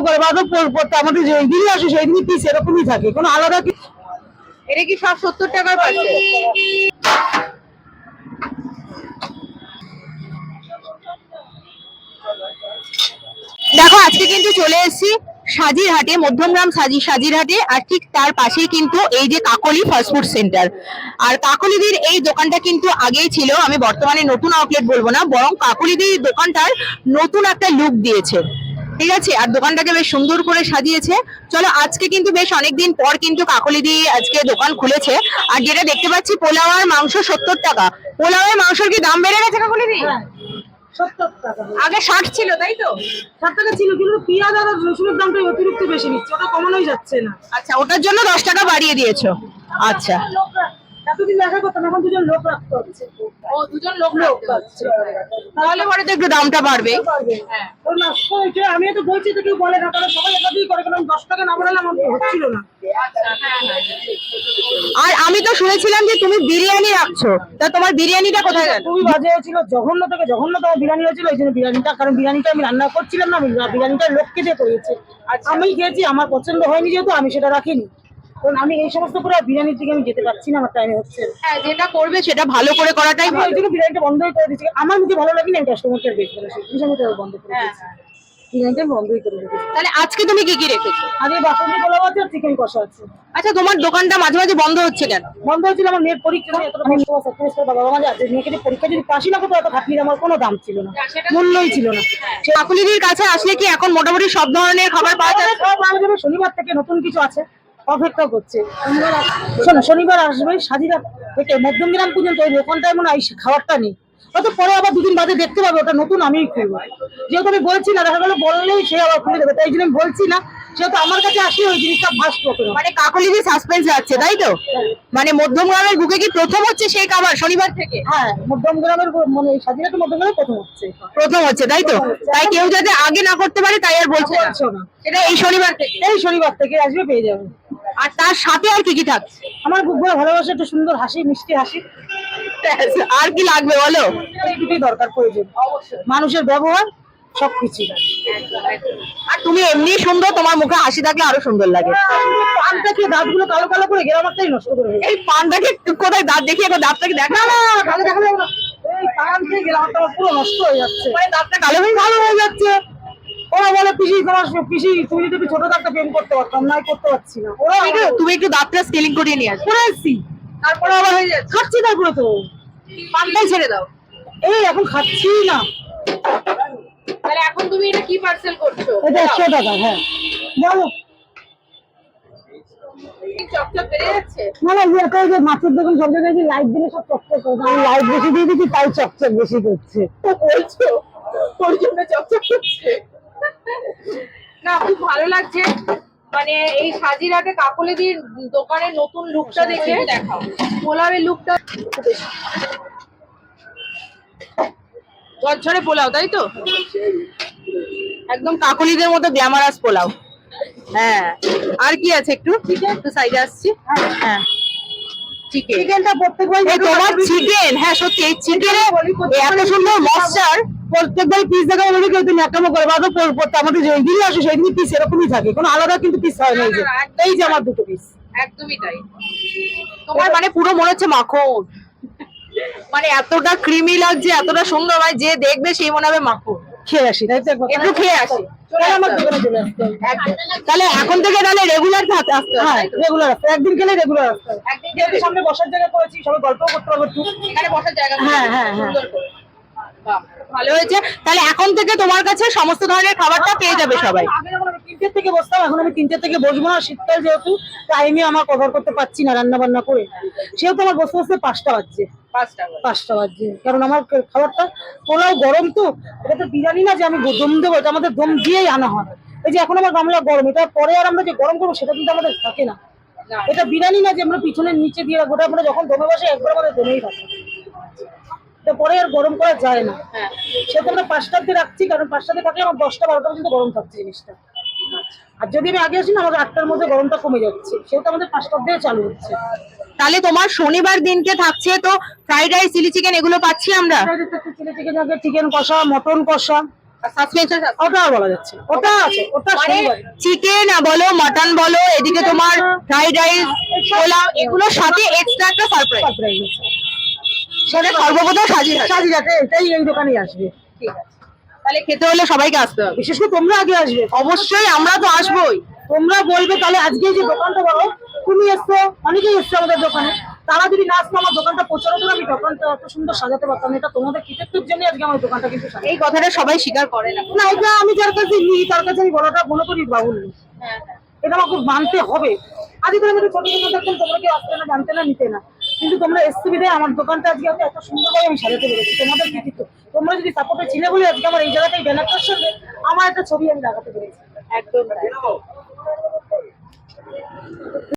করে বা তো পর- পর- আমাদের যে দিনই আসে সেই দিনই পিস এরকমই থাকে। কোনো আলাদা কিছু এটা কি সব সত্তর টাকার পাচ্ছে দেখো আজকে কিন্তু চলে এসেছি সাজিরহাটে মধ্যমগ্রাম সাজি সাজিরহাটে আর ঠিক তার পাশেই কিন্তু এই যে কাকলি ফাস্টফুড সেন্টার আর কাকলিদির এই দোকানটা কিন্তু আগেই ছিল আমি বর্তমানে নতুন আউটলেট বলব না বরং কাকলিদির দোকানটার নতুন একটা লুক দিয়েছে। ঠিক আছে আর দোকানটাকে বেশ সুন্দর করে সাজিয়েছে। চলো আজকে কিন্তু বেশ অনেকদিন পর কিন্তু কাকলি দিয়ে আজকে দোকান খুলেছে। আর যেটা দেখতে পাচ্ছি পোলাও আর মাংস সত্তর টাকা। পোলাও আর মাংসর কি দাম বেড়ে গেছে টাকা। আগে ষাট ছিল তাই তো? ষাট টাকা ছিল কিন্তু পেঁয়াজ আর রসুনের দামটা অতিরিক্ত বেশি নিচ্ছে। ওটা কমানোই যাচ্ছে না। আচ্ছা ওটার জন্য দশ টাকা বাড়িয়ে দিয়েছ। আচ্ছা। এতদিন দেখা করতাম এখন দুজন লোক রাখতে হচ্ছে ও দুজন লোক লোক রাখছে তাহলে পরে তো একটু দামটা বাড়বে। হ্যাঁ। আমি তো বলছি তো কেউ বলে না কারণ সবাই দিয়ে করে কারণ দশ টাকা না বাড়ালে আমার হচ্ছিল না। আর আমি তো শুনেছিলাম যে তুমি বিরিয়ানি রাখছো। তা তোমার বিরিয়ানিটা কোথায় গেল? খুবই বাজে হয়েছিল জঘন্য থেকে জঘন্যতম বিরিয়ানি হয়েছিল ওই জন্য বিরিয়ানিটা কারণ বিরিয়ানিটা আমি রান্না করছিলাম না বিরিয়ানিটা লোককে দিয়ে করিয়েছে আমি খেয়েছি আমার পছন্দ হয়নি যেহেতু আমি সেটা রাখিনি। কারণ আমি এই সমস্ত করে বিরিয়ানির দিকে আমি যেতে পারছি না আমার টাইমে হচ্ছে। হ্যাঁ যেটা করবে সেটা ভালো করে করাটাই ভালো। জন্য বিরিয়ানিটা বন্ধই করে দিচ্ছি আমার মুখে ভালো লাগেনি আমি কাস্টমারকে বেশ জন্য বন্ধ করে হ্যাঁ, দিয়েছি। বিরিয়ানিটা বন্ধই করে দিয়েছি। তাহলে আজকে তুমি কি কি রেখেছো? আগে বাসন্তী পোলাও আছে আর চিকেন কষা আছে। আচ্ছা তোমার দোকানটা মাঝে মাঝে বন্ধ হচ্ছে কেন? বন্ধ হয়েছিল আমার নেট পরীক্ষা আমি এতটা কষ্ট করে করে বাবা মাঝে আছে মেয়েকে পরীক্ষা যদি পাশি না করতো এত আমার কোনো দাম ছিল না। মূল্যই ছিল না। কাকুলিদির কাছে আসলে কি এখন মোটামুটি সব ধরনের খাবার পাওয়া যায় সব পাওয়া যাবে শনিবার থেকে নতুন কিছু আছে। অপেক্ষা করছে। শোনো শনিবার আসবে সাজিরা থেকে মধ্যমগ্রাম পর্যন্ত ওই দোকানটায় মনে হয় খাবারটা নেই। হয়তো পরে আবার দুদিন বাদে দেখতে পাবে ওটা নতুন আমিই খুলবো যেহেতু আমি বলছি না দেখা গেলো বললেই সে আবার খুলে দেবে তাই জন্য আমি বলছি না। সেহেতু আমার কাছে ওই জিনিসটা মানে কাকুলিদি সাসপেন্স যাচ্ছে তাই তো? মানে মধ্যমগ্রামের বুকে কি প্রথম হচ্ছে সেই খাবার শনিবার থেকে? হ্যাঁ মধ্যমগ্রামের মানে এই সাজিরা তো মধ্যমগ্রামে প্রথম হচ্ছে। প্রথম হচ্ছে তাই তো? তাই কেউ যাতে আগে না করতে পারে তাই আর বলছে না। না। সেটা এই শনিবার থেকে। এই শনিবার থেকে আসবে পেয়ে যাবে। আর তার সাথে আর কি কি থাকছে আমার বুক ভরা ভালোবাসা একটু সুন্দর হাসি মিষ্টি হাসি। আর কি লাগবে বলো? দুটোই দরকার প্রয়োজন। মানুষের ব্যবহার সবকিছু আর তুমি এমনি সুন্দর তোমার মুখে হাসি থাকলে আরও সুন্দর লাগে। পানটাকে দাঁতগুলো কালো কালো করে গ্রামারটাই নষ্ট করে। এই পানটাকে কোথায় দাঁত দেখিয়ে একবার দাঁতটাকে দেখা না কালো দেখা যাবে না। এই পান থেকে গ্রামারটা আমার পুরো নষ্ট হয়ে যাচ্ছে। মানে দাঁতটা কালো হয়ে ভালো হয়ে যাচ্ছে। বলে পিসি তোমার পিসি তুমি যদি ছোট থাকতে প্রেম করতে পারতাম নাই করতে পারছি না। ওরা তুমি একটু- দাঁতটা স্কেলিং করিয়ে নিয়ে আসো। করে এসছি তারপরে আবার হয়ে যাচ্ছে। খাচ্ছি তারপরে তো। পানটাই ছেড়ে দাও। এই এখন খাচ্ছি না। তাহলে এখন তুমি এটা কি পার্সেল করছ? এটা একশো টাকা হ্যাঁ। বলো। না না ইয়ে করে যে মাছের দোকান সব জায়গায় যে লাইট দিলে সব চকচক আমি লাইট বেশি দিয়ে দিচ্ছি তাই চকচক বেশি করছে। বলছো? তোর জন্য চকচক করছে? না খুব ভালো লাগছে। মানে এই সাজিরাটে কাকলিদির দোকানের নতুন লুকটা দেখে দেখাও। পোলাওয়ের লুকটা ঝরঝরে পোলাও তাই তো? একদম কাকলিদের মতো গ্ল্যামারাস পোলাও। হ্যাঁ। আর কি আছে একটু? একটু সাইডে আসছি। হ্যাঁ। চিকেন চিকেনটা প্রত্যেকবার তোমার চিকেন হ্যাঁ সত্যি এই চিকেনের এত সুন্দর মশচার প্রত্যেকবার পিস দেখা বলে কেউ তুমি একটা করে বা তো পর- পর- আমাদের যে দিনই আসে সেই দিনই পিস এরকমই থাকে কোনো আলাদা কিন্তু পিস হয় না এই যে। এই আমার দুটো পিস একদমই তাই। তোমার মানে পুরো মনে হচ্ছে মাখন। মানে এতটা ক্রিমি লাগছে এতটা সুন্দর হয় যে দেখবে সেই মনে হবে মাখন। খেয়ে আসি তাই তো একটু খেয়ে আসি। তাহলে এখন থেকে তাহলে রেগুলার আসতে আসতে হ্যাঁ রেগুলার আসতে। একদিন খেলে রেগুলার আসতে। একদিন যেহেতু সামনে বসার জায়গা করেছি সবাই গল্প করতে পারব এখানে বসার জায়গা হ্যাঁ, হ্যাঁ, হ্যাঁ। সুন্দর করে। ভালো হয়েছে। তাহলে এখন থেকে তোমার কাছে সমস্ত ধরনের খাবারটা পেয়ে যাবে সবাই। আগে যখন আমি তিনটের থেকে বসতাম এখন আমি তিনটের থেকে বসবো না শীতকাল যেহেতু টাইমে আমার কভার করতে পারছি না রান্না বান্না করে। সেহেতু আমার বসতে বসতে পাঁচটা বাজছে। পাঁচটা বাজছে। কারণ আমার খাবারটা পোলাও গরম তো এটা তো বিরিয়ানি না যে আমি দম দেবো এটা আমাদের দম দিয়েই আনা হয়। এই যে এখন আমার গামলা গরম এটা পরে আর আমরা যে গরম করব সেটা কিন্তু আমাদের থাকে না। না, এটা বিরিয়ানি না যে আমরা পিছনের নিচে দিয়ে রাখব আমরা যখন দমে বসে একবার আমাদের দমেই থাকে এটা পরে আর গরম করা যায় না। হ্যাঁ। সেটা আমরা পাঁচটার দিয়ে রাখছি কারণ পাঁচটাতে থাকলে আমার দশটা বারোটা পর্যন্ত গরম থাকছে জিনিসটা। আর যদি আমি আগে আসি না আমাদের আটটার মধ্যে গরমটা কমে যাচ্ছে। সেহেতু আমাদের পাঁচটার দিয়ে চালু হচ্ছে। তাহলে তোমার শনিবার দিনকে থাকছে তো ফ্রাইড রাইস চিলি চিকেন এগুলো পাচ্ছি আমরা? চিলি চিকেন আগে চিকেন কষা মটন কষা। ওটা আর বলা যাচ্ছে না। আছে ওটা মানে চিকেন বলো মাটন বলো এদিকে তোমার ফ্রাইড রাইস পোলাও এগুলোর সাথে এক্সট্রা একটা সারপ্রাইজ সেটা সর্বপ্রথম রাখো। সাজিরাতে এটাই এই দোকানেই আসবে। ঠিক আছে। তাহলে খেতে হলে সবাইকে আসতে হবে। বিশেষ করে তোমরা আগে আসবে। অবশ্যই আমরা তো আসবোই। তোমরা বলবে তাহলে আজকে যে দোকানটা বলো তুমি এসছো অনেকেই এসছো আমাদের দোকানে। তারা যদি না আসতো আমার দোকানটা পৌঁছানো তো আমি দোকানটা এত সুন্দর সাজাতে পারতাম এটা তোমাদের কৃতিত্বের জন্য আজকে আমার দোকানটা কিন্তু এই কথাটা সবাই স্বীকার করে না। না এটা আমি যার কাছে নিই তার কাছে আমি বলাটা মনে করি বাহুল্য এটা আমাকে মানতে হবে। তো আমি ছোট দোকান থাকতাম তোমরা কেউ আসতে না জানতে না নিতে না। কিন্তু তোমরা এসছি বিধায় আমার দোকানটা আজকে এত সুন্দর করে আমি সাজাতে পেরেছি। তোমাদের কৃতিত্ব। তোমরা যদি সাপোর্টে ছিলে বলে আজকে আমার এই জায়গাটাই ব্যানারটার সঙ্গে আমার একটা ছবি আমি লাগাতে পেরেছি। একদম